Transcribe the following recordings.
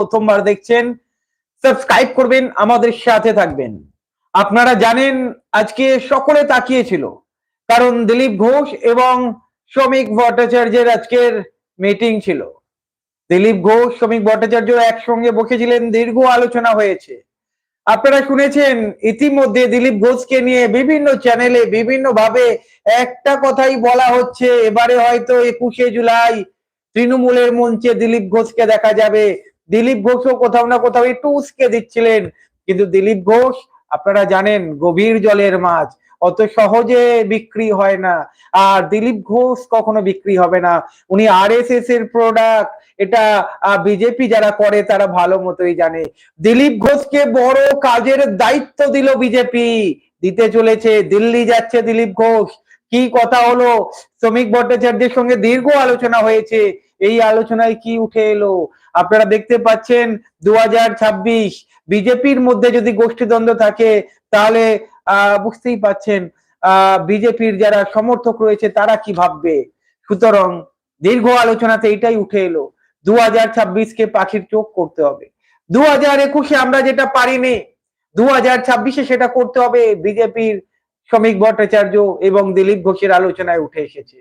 প্রথমবার দেখছেন সাবস্ক্রাইব করবেন, আমাদের সাথে থাকবেন। আপনারা জানেন, আজকে সকলে তাকিয়েছিল কারণ দিলীপ ঘোষ এবং শ্রমিক ভট্টাচার্যের আজকের মিটিং ছিল। দিলীপ ঘোষ, শ্রমিক ভট্টাচার্য একসঙ্গে বসেছিলেন, দীর্ঘ আলোচনা হয়েছে। আপনারা শুনেছেন, ইতিমধ্যে দিলীপ ঘোষকে নিয়ে বিভিন্ন চ্যানেলে বিভিন্ন ভাবে একটা কথাই বলা হচ্ছে, এবারে হয়তো একুশে জুলাই তৃণমূলের মঞ্চে দিলীপ ঘোষকে দেখা যাবে। দিলীপ ঘোষও কোথাও না কোথাও একটু উস্কে দিচ্ছিলেন। কিন্তু দিলীপ ঘোষ, আপনারা জানেন, গভীর জলের মাছ, অত সহজে বিক্রি হয় না। আর দিলীপ ঘোষ কখনো বিক্রি হবে না। উনি আর এর প্রোডাক্ট এটা বিজেপি যারা করে, তারা ভালো মতোই জানে। দিলীপ ঘোষকে বড় কাজের দায়িত্ব দিল বিজেপি দিতে চলেছে, দিল্লি যাচ্ছে দিলীপ ঘোষ। কি কথা হলো? শ্রমিক ভট্টাচার্যের সঙ্গে দীর্ঘ আলোচনা হয়েছে। এই আলোচনায় কি উঠে এলো? আপনারা দেখতে পাচ্ছেন দু হাজার ছাব্বিশ বিজেপির মধ্যে যদি গোষ্ঠীদ্বন্দ্ব থাকে, তাহলে বুঝতেই পাচ্ছেন বিজেপির যারা সমর্থক রয়েছে, তারা কি ভাববে? সুতরাং দীর্ঘ আলোচনাতে এটাই উঠে এলো দু হাজার ছাব্বিশকে পাখির চোখ করতে হবে। দু হাজার একুশে আমরা যেটা পারিনি দু হাজার ছাব্বিশে সেটা করতে হবে, বিজেপির শ্রমিক ভট্টাচার্য এবং দিলীপ ঘোষের আলোচনায় উঠে এসেছে।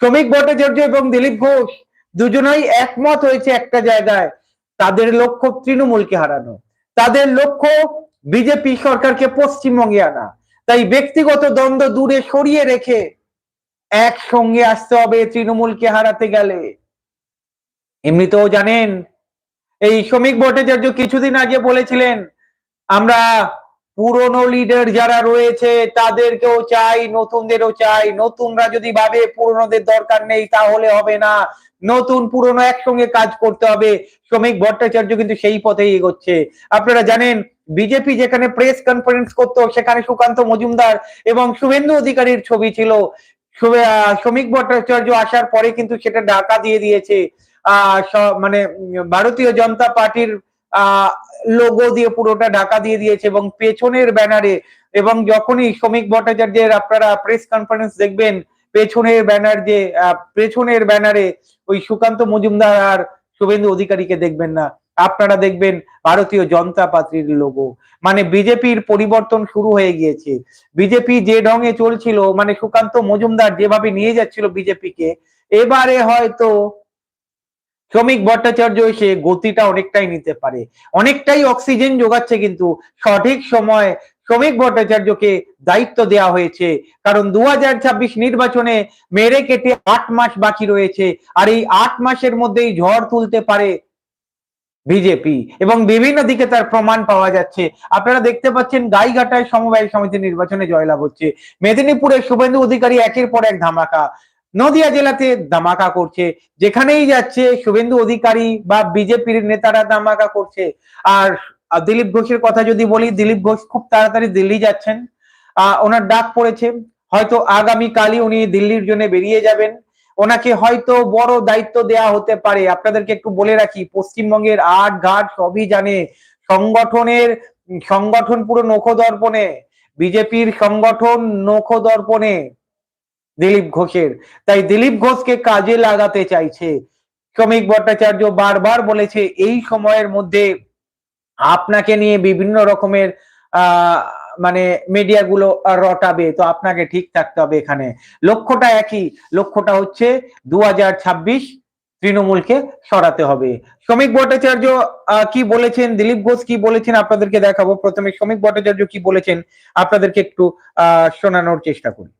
শ্রমিক ভট্টাচার্য এবং দিলীপ ঘোষ দুজনেই একমত হয়েছে একটা জায়গায়, তাদের লক্ষ্য তৃণমূলকে হারানো। তাদের লক্ষ্য বিজেপি সরকারকে পশ্চিমবঙ্গে আনা। তাই ব্যক্তিগত দ্বন্দ্ব দূরে সরিয়ে রেখে একসঙ্গে আসতে হবে তৃণমূলকে হারাতে গেলে। এমনিতেও জানেন, এই শ্রমিক ভট্টাচার্য কিছুদিন আগে বলেছিলেন, আমরা পুরনো লিডার যারা রয়েছে, তাদেরকেও চাই, নতুনদেরও চাই। নতুনরা যদি ভাবে পুরনোদের দরকার নেই, তাহলে হবে না। নতুন পুরনো একসঙ্গে কাজ করতে হবে। শ্রমিক ভট্টাচার্য কিন্তু সেই পথেই এগোচ্ছে। আপনারা জানেন, বিজেপি যেখানে প্রেস কনফারেন্স করতো, সেখানে সুকান্ত মজুমদার এবং শুভেন্দু অধিকারীর ছবি ছিল। শ্রমিক ভট্টাচার্য আসার পরে কিন্তু সেটা ঢাকা দিয়ে দিয়েছে। মানে ভারতীয় জনতা পার্টির লোগো দিয়ে পুরোটা ঢাকা দিয়ে দিয়েছে এবং পেছনের ব্যানারে এবং যখনই শ্রমিক ভট্টাচার্যের আপনারা প্রেস কনফারেন্স দেখবেন পেছনের ব্যানার যে পেছনের ব্যানারে ওই সুকান্ত মজুমদার আর শুভেন্দু অধিকারীকে দেখবেন না। আপনারা দেখবেন ভারতীয় জনতা পার্টির লোগো মানে বিজেপির পরিবর্তন শুরু হয়ে গিয়েছে। বিজেপি যে ঢঙে চলছিল মানে সুকান্ত মজুমদার যেভাবে নিয়ে যাচ্ছিল বিজেপিকে, এবারে হয়তো শ্রমিক ভট্টাচার্য এসে গতিটা অনেকটাই নিতে পারে। অনেকটাই অক্সিজেন যোগাচ্ছে কিন্তু সঠিক সময় শ্রমিক ভট্টাচার্যকে দায়িত্ব দেওয়া হয়েছে। কারণ দু হাজার ছাব্বিশ নির্বাচনে মেরে কেটে আট মাস বাকি রয়েছে। আর এই আট মাসের মধ্যেই ঝড় তুলতে পারে বিজেপি। এবং বিভিন্ন দিকে তার প্রমাণ পাওয়া যাচ্ছে। আপনারা দেখতে পাচ্ছেন গাইঘাটায় সমবায় সমিতি নির্বাচনে জয়লাভ হচ্ছে। মেদিনীপুরে শুভেন্দু অধিকারী একের পর এক ধামাকা। নদিয়া জেলাতে ধামাকা করছে। যেখানেই যাচ্ছে, শুভেন্দু অধিকারী বা বিজেপির নেতারা ধামাকা করছে। আর দিলীপ ঘোষের কথা যদি বলি, দিলীপ ঘোষ খুব তাড়াতাড়ি দিল্লি যাচ্ছেন। ওনার ডাক পড়েছে। হয়তো আগামী কালই উনি দিল্লির জন্য বেরিয়ে যাবেন। ওনাকে হয়তো বড় দায়িত্ব দেয়া হতে পারে। আপনাদেরকে একটু বলে রাখি, পশ্চিমবঙ্গের আট ঘাট সবই জানে। সংগঠনের, সংগঠন পুরো নখদর্পণে। বিজেপির সংগঠন নখদর্পণে দিলীপ ঘোষের। তাই দিলীপ ঘোষকে কাজে লাগাতে চাইছে। শ্রমিক ভট্টাচার্য বারবার বলেছে, এই সময়ের মধ্যে আপনাকে নিয়ে বিভিন্ন রকমের মানে মিডিয়া গুলো রটাবে, তো আপনাকে ঠিক থাকতে হবে এখানে। লক্ষ্যটা একই, লক্ষ্যটা হচ্ছে দু হাজার ছাব্বিশ তৃণমূলকে সরাতে হবে। শ্রমিক ভট্টাচার্য কি বলেছেন? দিলীপ ঘোষ কি বলেছেন? আপনাদেরকে দেখাবো। প্রথমে শ্রমিক ভট্টাচার্য কি বলেছেন? আপনাদেরকে একটু, আহ, শোনানোর চেষ্টা করি।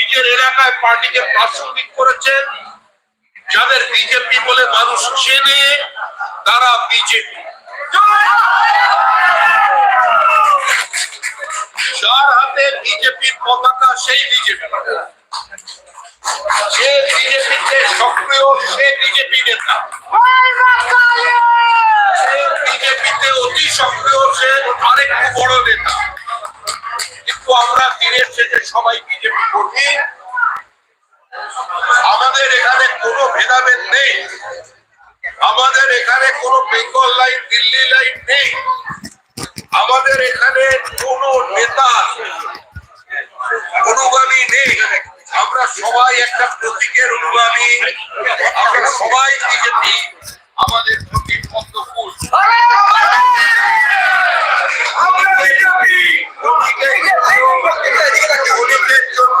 নিজের এলাকায় পার্টিকে প্রাসঙ্গিক করেছেন, যাদের বিজেপি বলে মানুষ চেনে, তারা বিজেপি। যার হাতে বিজেপির পতাকা, সেই বিজেপি। যে বিজেপিতে সক্রিয়, সে বিজেপি নেতা। বিজেপিতে অতি সক্রিয়, সে আরেকটু বড় নেতা। কিন্তু আমরা দিনের শেষে সবাই বিজেপি কর্মী। আমাদের এখানে কোনো ভেদাভেদ নেই। আমাদের এখানে কোনো বেঙ্গল লাইন, দিল্লি লাইন নেই। আমাদের এখানে কোন নেতা, অনুগামী নেই। আমরা সবাই একটা প্রতীকের অনুগামী। আমরা সবাই বিজেপি। আমাদের প্রতীক পদ্মফুল আমরা বিজেপি ক্ষণিকের জন্য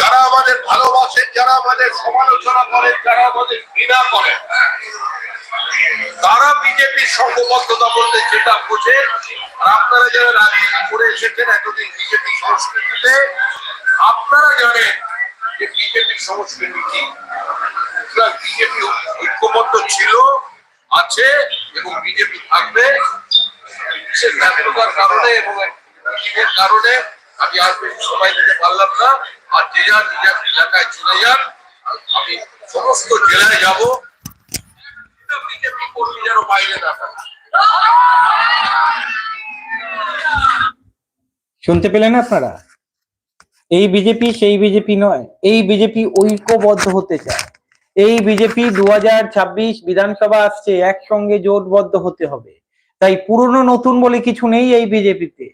যারা আমাদের ভালোবাসেন, যারা আমাদের সমালোচনা করেন, যারা আমাদের ঘৃণা করেন, তারা বিজেপির সংঘবদ্ধতা বলতে যেটা বোঝে আর আপনারা যারা রাজনীতি করে এসেছেন, এতদিন বিজেপি সংস্কৃতিতে, আপনারা জানেন যে বিজেপির সংস্কৃতি কি? বিজেপি ঐক্যবদ্ধ ছিল, আছে, এবং বিজেপি থাকবে। সে ব্যর্থতার কারণে এবং কারণে আমি আর বেশি সময় দিতে পারলাম না। আর যে যার নিজের এলাকায় চলে যান, আমি সমস্ত জেলায় যাব। বিজেপি কর্মী যেন বাইরে শুনতে পেলেন আপনারা? এই বিজেপি সেই বিজেপি নয়, এই বিজেপি ঐক্যবদ্ধ হতে চায়। এই বিজেপি দু হাজার ছাব্বিশ বিধানসভা আসছে, একসঙ্গে জোটবদ্ধ হতে হবে। তাই পুরনো নতুন বলে কিছু নেই এই বিজেপিতে।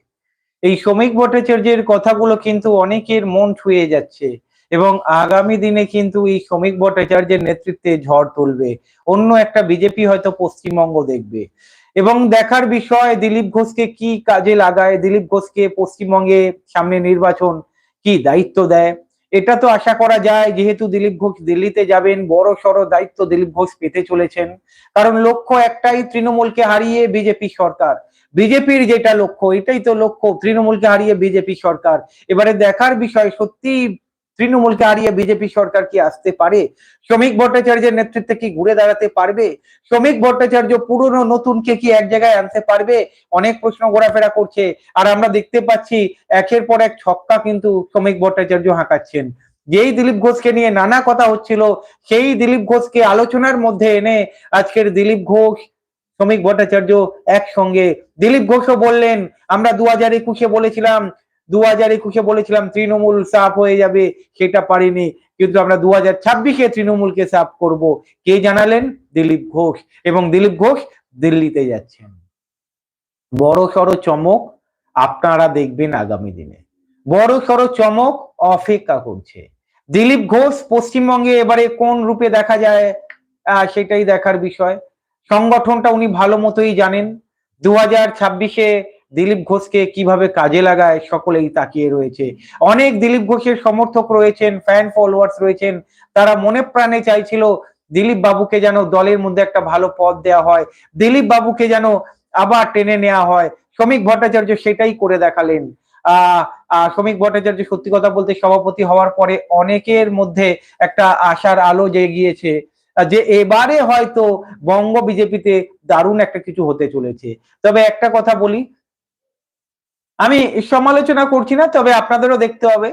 এই শ্রমিক ভট্টাচার্যের কথাগুলো কিন্তু অনেকের মন ছুঁয়ে যাচ্ছে এবং আগামী দিনে কিন্তু এই শ্রমিক ভট্টাচার্যের নেতৃত্বে ঝড় তুলবে। অন্য একটা বিজেপি হয়তো পশ্চিমবঙ্গ দেখবে। এবং দেখার বিষয়, দিলীপ ঘোষকে কি কাজে লাগায়? দিলীপ ঘোষকে পশ্চিমবঙ্গে সামনে নির্বাচন কি দায়িত্ব দেয়? এটা তো আশা করা যায়, যেহেতু দিলীপ ঘোষ দিল্লিতে যাবেন বড় সড় দায়িত্ব দিলীপ ঘোষ পেতে চলেছেন। কারণ লক্ষ্য একটাই, তৃণমূলকে হারিয়ে বিজেপি সরকার। বিজেপির যেটা লক্ষ্য, এটাই তো লক্ষ্য, তৃণমূলকে হারিয়ে বিজেপি সরকার। এবারে দেখার বিষয়, সত্যি তৃণমূলকে হারিয়ে বিজেপি সরকার কি আসতে পারে? শ্রমিক ভট্টাচার্যের নেতৃত্বে কি ঘুরে দাঁড়াতে পারবে? শ্রমিক ভট্টাচার্য পুরনো নতুনকে কি এক জায়গায় আনতে পারবে? অনেক প্রশ্ন ঘোরাফেরা করছে, আর আমরা দেখতে পাচ্ছি একের পর এক ছক্কা কিন্তু শ্রমিক ভট্টাচার্য হাঁকাচ্ছেন। যেই দিলীপ ঘোষকে নিয়ে নানা কথা হচ্ছিল, সেই দিলীপ ঘোষকে আলোচনার মধ্যে এনে আজকের দিলীপ ঘোষ শ্রমিক ভট্টাচার্য একসঙ্গে। দিলীপ ঘোষও বললেন, আমরা দু হাজার একুশে বলেছিলাম, দু হাজার একুশে বলেছিলাম তৃণমূল সাফ হয়ে যাবে, সেটা পারিনি। কিন্তু আমরা দু হাজার ছাব্বিশে তৃণমূলকে সাফ করব। কে জানালেন? দিলীপ ঘোষ। এবং দিলীপ ঘোষ দিল্লিতে যাচ্ছেন। বড় সড়ো চমক আপনারা দেখবেন আগামী দিনে। বড় সড়ো চমক অপেক্ষা করছে। দিলীপ ঘোষ পশ্চিমবঙ্গে এবারে কোন রূপে দেখা যায় সেটাই দেখার বিষয়। সংগঠনটা উনি ভালো মতোই জানেন। দু হাজার ছাব্বিশে দিলীপ ঘোষকে কীভাবে কাজে লাগায় সকলেই তাকিয়ে রয়েছে। অনেক দিলীপ ঘোষের সমর্থক রয়েছেন ফ্যান ফলোয়ার্স রয়েছেন। তারা মনে প্রাণে চাইছিল দিলীপ বাবুকে যেন দলের মধ্যে একটা ভালো পদ দেওয়া হয়। দিলীপ বাবুকে যেন আবার টেনে নেওয়া হয়। শ্রমিক ভট্টাচার্য সেটাই করে দেখালেন। আহ শ্রমিক ভট্টাচার্য সত্যি কথা বলতে সভাপতি হওয়ার পরে অনেকের মধ্যে একটা আশার আলো জেগিয়েছে। যে এবারে হয়তো বঙ্গ বিজেপিতে দারুণ একটা কিছু হতে চলেছে। তবে একটা কথা বলি, আমি সমালোচনা করছি না, তবে আপনাদেরও দেখতে হবে,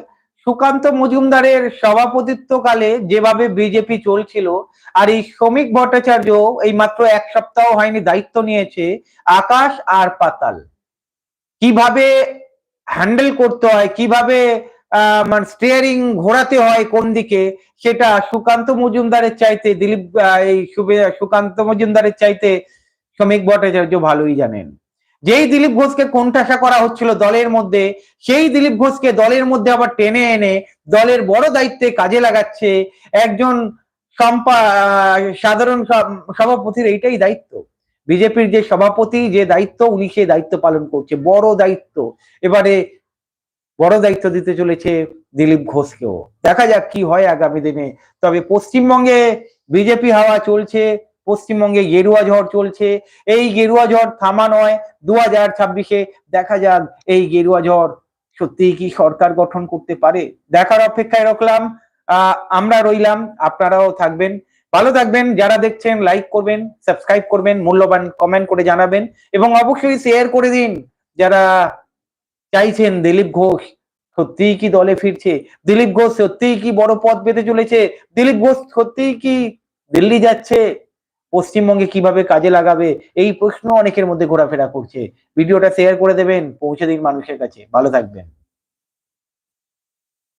সুকান্ত মজুমদারের সভাপতিত্বকালে যেভাবে বিজেপি চলছিল, আর এই শ্রমিক ভট্টাচার্য এই মাত্র এক সপ্তাহ হয়নি, দায়িত্ব নিয়েছে আকাশ আর পাতাল। কীভাবে হ্যান্ডেল করতে হয়, কীভাবে মানে স্টিয়ারিং ঘোরাতে হয় কোন দিকে, সেটা সুকান্ত মজুমদারের চাইতে, দিলীপ এই সুকান্ত মজুমদারের চাইতে শ্রমিক ভট্টাচার্য ভালোই জানেন। যেই দিলীপ ঘোষকে কোণঠাসা করা হচ্ছিল দলের মধ্যে, সেই দিলীপ ঘোষকে দলের মধ্যে আবার টেনে এনে দলের বড় দায়িত্বে কাজে লাগাচ্ছে একজন সম্পা সাধারণ সভাপতির এইটাই দায়িত্ব। বিজেপির যে সভাপতি, যে দায়িত্ব, উনি সেই দায়িত্ব পালন করছে, বড় দায়িত্ব। এবারে বড় দায়িত্ব দিতে চলেছে দিলীপ ঘোষকেও। দেখা যাক কি হয় আগামী দিনে। তবে পশ্চিমবঙ্গে বিজেপি হাওয়া চলছে, পশ্চিমবঙ্গে গেরুয়া ঝড় চলছে। এই গেরুয়া ঝড় থামা নয় দু হাজার ছাব্বিশে দেখা যাক এই গেরুয়া ঝড় সত্যি কি সরকার গঠন করতে পারে। দেখার অপেক্ষায় রাখলাম আমরা রইলাম, আপনারাও থাকবেন। ভালো থাকবেন, যারা দেখছেন লাইক করবেন সাবস্ক্রাইব করবেন, মূল্যবান কমেন্ট করে জানাবেন, এবং অবশ্যই শেয়ার করে দিন, যারা চাইছেন দিলীপ ঘোষ, সত্যিই কি দলে ফিরছে? দিলীপ ঘোষ সত্যিই কি বড় পদ পেতে চলেছে? দিলীপ ঘোষ সত্যিই কি দিল্লি যাচ্ছে? পশ্চিমবঙ্গে কীভাবে কাজে লাগাবে? এই প্রশ্ন অনেকের মধ্যে ঘোরাফেরা করছে। ভিডিওটা শেয়ার করে দেবেন, পৌঁছে দিন মানুষের কাছে। ভালো থাকবেন।